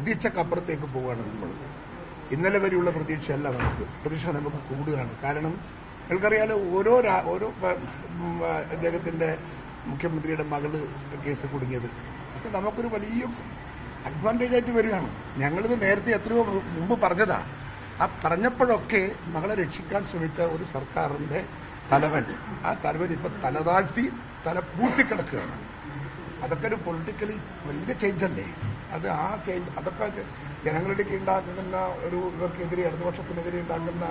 പ്രതീക്ഷക്കപ്പുറത്തേക്ക് പോവുകയാണ് നമ്മൾ. ഇന്നലെ വരെയുള്ള പ്രതീക്ഷയല്ല നമുക്ക്. പ്രതീക്ഷ നമുക്ക് കൂടുകയാണ്. കാരണം നിങ്ങൾക്കറിയാലോ ഓരോ ഓരോ അദ്ദേഹത്തിന്റെ മുഖ്യമന്ത്രിയുടെ മകൾ കേസ് കുടുങ്ങിയത്. അപ്പൊ നമുക്കൊരു വലിയ അഡ്വാന്റേജ് ആയിട്ട് വരികയാണ്. ഞങ്ങളിത് നേരത്തെ എത്രയോ മുമ്പ് പറഞ്ഞതാ. ആ പറഞ്ഞപ്പോഴൊക്കെ മകളെ രക്ഷിക്കാൻ ശ്രമിച്ച ഒരു സർക്കാരിന്റെ തലവൻ. ആ തലവൻ ഇപ്പൊ തലതാഴ്ത്തി തല പൂത്തിക്കിടക്കുകയാണ് അതൊക്കെ ഒരു പൊളിറ്റിക്കലി വലിയ ചേഞ്ച് അല്ലേ? അത് ആ ചേഞ്ച് അതൊക്കെ ജനങ്ങളിടയ്ക്ക് ഉണ്ടാക്കുന്ന ഒരു ഇവർക്കെതിരെ ഇടതുപക്ഷത്തിനെതിരെ ഉണ്ടാക്കുന്ന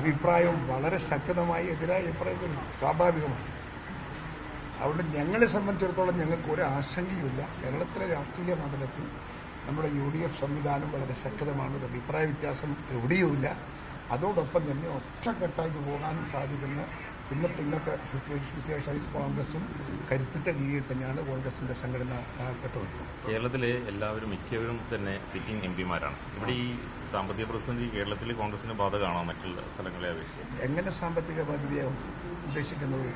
അഭിപ്രായം വളരെ ശക്തമായി എതിരായ അഭിപ്രായം സ്വാഭാവികമാണ്. അതുകൊണ്ട് ഞങ്ങളെ സംബന്ധിച്ചിടത്തോളം ഞങ്ങൾക്ക് ഒരു ആശങ്കയുമില്ല. കേരളത്തിലെ രാഷ്ട്രീയ മണ്ഡലത്തിൽ നമ്മുടെ യു ഡി എഫ് സംവിധാനം വളരെ ശക്തമാണ്. ഒരു അഭിപ്രായ വ്യത്യാസം എവിടെയുമില്ല. അതോടൊപ്പം തന്നെ ഒറ്റക്കെട്ടായിട്ട് പോകാൻ സാധിക്കുന്ന ഇന്നിപ്പോൾ ഇന്നത്തെ സിറ്റുവേഷനിൽ കോൺഗ്രസും കരുത്തിട്ട രീതിയിൽ തന്നെയാണ് കോൺഗ്രസിന്റെ സംഘടന ആ, കേരളത്തിലെ എല്ലാവരും മിക്കവരും തന്നെ സിറ്റിംഗ് എം പിമാരാണ്. ഇവിടെ ഈ സാമ്പത്തിക പ്രതിസന്ധി കേരളത്തിൽ കോൺഗ്രസിന് ബാധകമാണോ മറ്റുള്ള സ്ഥലങ്ങളെ അപേക്ഷിച്ച്? എങ്ങനെ സാമ്പത്തിക ബാധ്യതയാവും ഉദ്ദേശിക്കുന്നത്?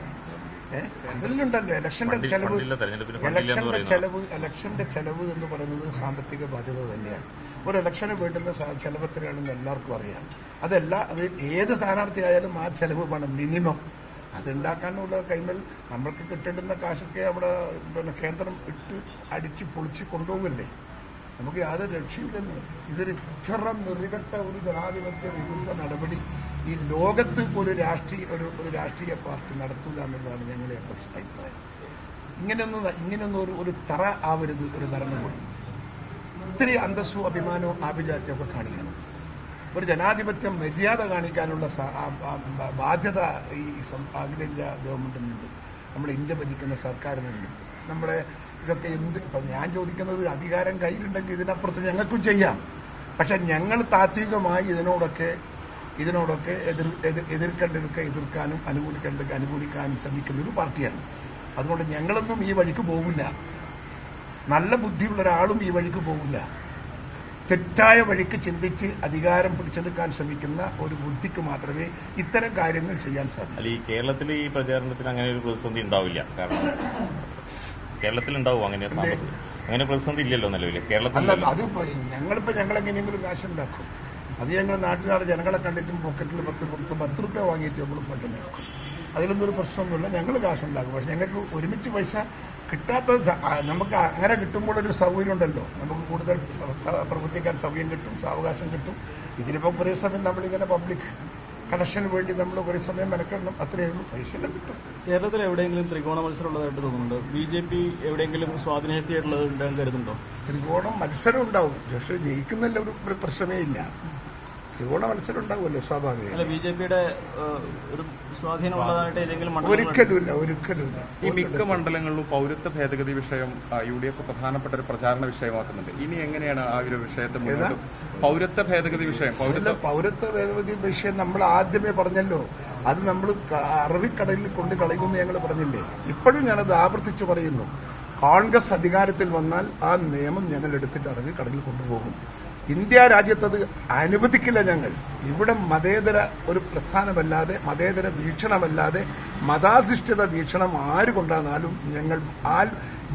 അതിലുണ്ടല്ലോ. ഇലക്ഷന്റെ ചെലവ് ഇലക്ഷന്റെ. ചെലവ് ഇലക്ഷന്റെ ചെലവ് എന്ന് പറയുന്നത് സാമ്പത്തിക ബാധ്യത തന്നെയാണ്. ഒരു ഇലക്ഷന് വേണ്ടുന്ന ചെലവ് എത്രയാണെന്ന് എല്ലാവർക്കും അറിയാം. അതല്ല അത് ഏത് സ്ഥാനാർത്ഥിയായാലും ആ ചെലവ് വേണം മിനിമം. അതുണ്ടാക്കാനുള്ള കൈമൽ നമ്മൾക്ക് കിട്ടേണ്ടുന്ന കാശൊക്കെ അവിടെ പിന്നെ കേന്ദ്രം ഇട്ട് അടിച്ച് പൊളിച്ച് കൊണ്ടുപോകില്ലേ നമുക്ക് യാതൊരു രക്ഷയില്ലെന്ന് ഇതൊരു ഇത്ര നിറികെട്ട ഒരു ജനാധിപത്യ വിരുദ്ധ നടപടി. ഈ ലോകത്ത് ഒരു രാഷ്ട്രീയ ഒരു ഒരു രാഷ്ട്രീയ പാർട്ടി നടത്തൂല എന്നുള്ളതാണ് ഞങ്ങളുടെ അഭിപ്രായം. ഇങ്ങനെയൊന്നും ഇങ്ങനെയൊന്നും ഒരു ഒരു തറ ആവരുത് ഒരു ഭരണകൂടം. ഒത്തിരി അന്തസ്സും അഭിമാനവും ആഭിജാത്യമൊക്കെ കാണിക്കണം. ഒരു ജനാധിപത്യം മര്യാദ കാണിക്കാനുള്ള ബാധ്യത ഈ അഖിലേന്ത്യാ ഗവൺമെന്റിനുണ്ട്. നമ്മുടെ ഇന്ത്യ ഭരിക്കുന്ന സർക്കാരിനുണ്ട്. നമ്മുടെ ഇതൊക്കെ എന്ത് ഇപ്പം ഞാൻ ചോദിക്കുന്നത് അധികാരം കയ്യിലുണ്ടെങ്കിൽ ഇതിനപ്പുറത്ത് ഞങ്ങൾക്കും ചെയ്യാം. പക്ഷെ ഞങ്ങൾ താത്വികമായി ഇതിനോടൊക്കെ ഇതിനോടൊക്കെ എതിർ എതിർ എതിർക്കേണ്ടതൊക്കെ എതിർക്കാനും അനുകൂലിക്കേണ്ടതൊക്കെ അനുകൂലിക്കാനും ശ്രമിക്കുന്ന ഒരു പാർട്ടിയാണ്. അതുകൊണ്ട് ഞങ്ങളൊന്നും ഈ വഴിക്ക് പോകില്ല നല്ല ബുദ്ധിയുള്ള ഒരാളും ഈ വഴിക്ക് പോകില്ല തെറ്റായ വഴിക്ക് ചിന്തിച്ച് അധികാരം പിടിച്ചെടുക്കാൻ ശ്രമിക്കുന്ന ഒരു ബുദ്ധിക്ക് മാത്രമേ ഇത്തരം കാര്യങ്ങൾ ചെയ്യാൻ സാധിക്കൂ. അല്ല ഈ കേരളത്തിൽ ഈ പ്രചാരണത്തിന് അങ്ങനെ ഒരു പ്രതിസന്ധി ഉണ്ടാവില്ല. കാരണം കേരളത്തിൽ ഉണ്ടാവും അങ്ങനെ അങ്ങനെ പ്രതിസന്ധി ഇല്ലല്ലോ നിലവിൽ കേരളത്തിൽ അല്ല അത് ഞങ്ങളിപ്പോ ഞങ്ങൾ എങ്ങനെയെങ്കിലും കാശ് ഉണ്ടാക്കും. അത് ഞങ്ങൾ നാട്ടുകാർ ജനങ്ങളെ കണ്ടിട്ടും പോക്കറ്റിൽ പത്ത് പത്ത് പത്ത് റുപ്യ വാങ്ങിയിട്ട് നമ്മൾ പണ്ടുണ്ടാക്കും അതിലൊന്നും ഒരു പ്രശ്നമൊന്നുമില്ല. ഞങ്ങൾ കാശുണ്ടാക്കും പക്ഷെ ഞങ്ങൾക്ക് ഒരുമിച്ച് പൈസ കിട്ടാത്ത നമുക്ക് അങ്ങനെ കിട്ടുമ്പോൾ ഒരു സൗകര്യം ഉണ്ടല്ലോ നമുക്ക് കൂടുതൽ പ്രവർത്തിക്കാൻ സൗകര്യം കിട്ടും സാവകാശം കിട്ടും. ഇതിനിപ്പോൾ കുറേ സമയം നമ്മളിങ്ങനെ പബ്ലിക് കണക്ഷന് വേണ്ടി നമ്മൾ കുറേ സമയം മെനക്കെടണം. അത്രയേ ഉള്ളൂ. പൈസ എല്ലാം കിട്ടും. കേരളത്തിൽ എവിടെയെങ്കിലും ത്രികോണ മത്സരം ഉള്ളതായിട്ട് തോന്നുന്നുണ്ട്. ബി ജെ പി എവിടെയെങ്കിലും സ്വാധീനത്തിയിട്ടുള്ളത് കരുതുന്നുണ്ടോ? ത്രികോണം മത്സരം ഉണ്ടാവും. പക്ഷെ ജയിക്കുന്നല്ല ഒരു ഒരു പ്രശ്നമേ ഇല്ല. ത്രികോണ മനസ്സിലുണ്ടാവുമല്ലോ സ്വാഭാവിക. ബി ജെ പിയുടെ ഒരു ഏതെങ്കിലും ഒരിക്കലുമില്ല ഒരിക്കലുമില്ല. ഈ മിക്ക മണ്ഡലങ്ങളിലും പൗരത്വ ഭേദഗതി വിഷയം യു ഡി എഫ് പ്രധാനപ്പെട്ട ഒരു പ്രചാരണ വിഷയമാക്കുന്നുണ്ട്. ഇനി എങ്ങനെയാണ് ആ ഒരു വിഷയത്തെ മുന്നോട്ട് പൗരത്വ ഭേദഗതി വിഷയം പൗരത്വ പൗരത്വ ഭേദഗതി വിഷയം നമ്മൾ ആദ്യമേ പറഞ്ഞല്ലോ. അത് നമ്മൾ അറബിക്കടലിൽ കൊണ്ട് കളയുമെന്ന് ഞങ്ങൾ പറഞ്ഞില്ലേ? ഇപ്പോഴും ഞാനത് ആവർത്തിച്ചു പറയുന്നു. കോൺഗ്രസ് അധികാരത്തിൽ വന്നാൽ ആ നിയമം ഞങ്ങൾ എടുത്തിട്ട് അറബിക്കടലിൽ കൊണ്ടുപോകും. ഇന്ത്യ രാജ്യത്തത് അനുവദിക്കില്ല ഞങ്ങൾ. ഇവിടെ മതേതര ഒരു പ്രസ്ഥാനമല്ലാതെ മതേതര വീക്ഷണമല്ലാതെ മതാധിഷ്ഠിത വീക്ഷണം ആര് കൊണ്ടാന്നാലും ഞങ്ങൾ ആൽ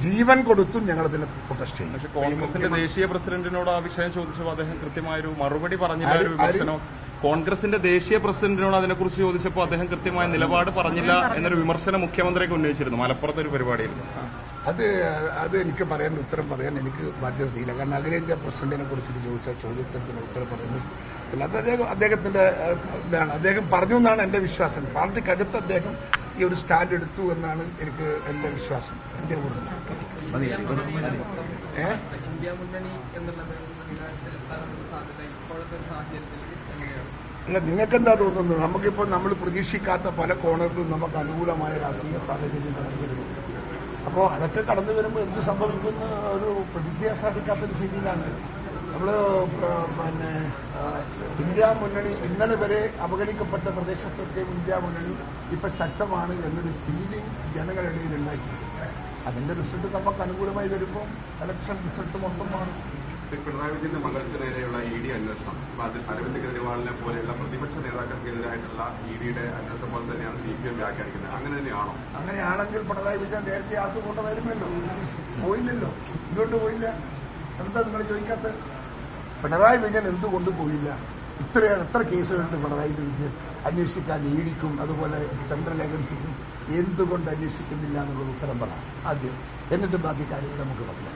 ജീവൻ കൊടുത്തും ഞങ്ങൾ അതിനെ പ്രൊട്ടസ്റ്റ് ചെയ്യും. പക്ഷേ കോൺഗ്രസിന്റെ ദേശീയ പ്രസിഡന്റിനോട് ആ വിഷയം ചോദിച്ചപ്പോൾ അദ്ദേഹം കൃത്യമായൊരു മറുപടി പറഞ്ഞില്ല കോൺഗ്രസിന്റെ ദേശീയ പ്രസിഡന്റിനോട് അതിനെക്കുറിച്ച് ചോദിച്ചപ്പോൾ അദ്ദേഹം കൃത്യമായ നിലപാട് പറഞ്ഞില്ല എന്നൊരു വിമർശനം മുഖ്യമന്ത്രിക്ക് ഉന്നയിച്ചിരുന്നു. മലപ്പുറത്തെ ഒരു പരിപാടിയിൽ അത് അത് എനിക്ക് പറയാൻ ഉത്തരം പറയാൻ എനിക്ക് ബാധ്യതയില്ല. കാരണം അഖിലേന്ത്യാ പ്രസിഡന്റിനെ കുറിച്ചിട്ട് ചോദിച്ച ചോദ്യോത്തരത്തിന് ഉത്തരം പറയുന്നത് അല്ലാതെ അത് അദ്ദേഹം അദ്ദേഹത്തിന്റെ ഇതാണ്. അദ്ദേഹം പറഞ്ഞു എന്നാണ് എന്റെ വിശ്വാസം. പാർട്ടിക്കകത്ത് അദ്ദേഹം ഈ ഒരു സ്റ്റാൻഡ് എടുത്തു എന്നാണ് എനിക്ക് എന്റെ വിശ്വാസം. എന്റെ കൂടുതൽ ഏ? ഇന്ത്യ മുന്നണി എന്നുള്ളത് അല്ല നിങ്ങൾക്ക് എന്താ തോന്നുന്നത്? നമുക്കിപ്പോൾ നമ്മൾ പ്രതീക്ഷിക്കാത്ത പല കോണുകളിലും നമുക്ക് അനുകൂലമായ രാഷ്ട്രീയ സാഹചര്യം കടന്നു വരുന്നു. അപ്പോൾ അതൊക്കെ കടന്നു വരുമ്പോൾ എന്ത് സംഭവിക്കുന്ന ഒരു പ്രതിജ്ഞ സാധിക്കാത്ത സ്ഥിതിയിലാണ്. നമ്മൾ പിന്നെ ഇന്ത്യ മുന്നണി ഇന്നലെ വരെ അവഗണിക്കപ്പെട്ട പ്രദേശത്തൊക്കെ ഇന്ത്യ മുന്നണി ഇപ്പൊ ശക്തമാണ് എന്നൊരു ഫീലിംഗ് ജനങ്ങളിടയിൽ അതിന്റെ റിസൾട്ട് നമുക്ക് അനുകൂലമായി വരുമ്പോൾ ഇലക്ഷൻ റിസൾട്ട് മൊത്തം മാറും. പിണറായി വിജയന്റെ മകൾക്ക് നേരെയുള്ള ഇ ഡി അന്വേഷണം. അതിൽ അരവിന്ദ് കെജ്രിവാളിനെ പോലെയുള്ള പ്രതിപക്ഷ നേതാക്കൾക്കെതിരായിട്ടുള്ള ഇ ഡിയുടെ അന്വേഷണം പോലെ തന്നെയാണ് സി പി എം വ്യാഖ്യാനിക്കുന്നത്. അങ്ങനെ തന്നെയാണോ? അങ്ങനെയാണെങ്കിൽ പിണറായി വിജയൻ നേരത്തെ ആദ്യം കൊണ്ടുവരുമല്ലോ പോയില്ലല്ലോ. ഇങ്ങോട്ട് പോയില്ല? എന്താ നിങ്ങൾ ചോദിക്കാത്ത പിണറായി വിജയൻ എന്തുകൊണ്ട് പോയില്ല? ഇത്രയാണ് എത്ര കേസുകളുണ്ട് പിണറായി വിജയൻ അന്വേഷിക്കാൻ ഇഡിക്കും അതുപോലെ സെൻട്രൽ ഏജൻസിക്കും എന്തുകൊണ്ട് അന്വേഷിക്കുന്നില്ല എന്നുള്ള ഉത്തരം പറ. ആദ്യം. എന്നിട്ട് ബാക്കി കാര്യങ്ങൾ നമുക്ക് പറയാം.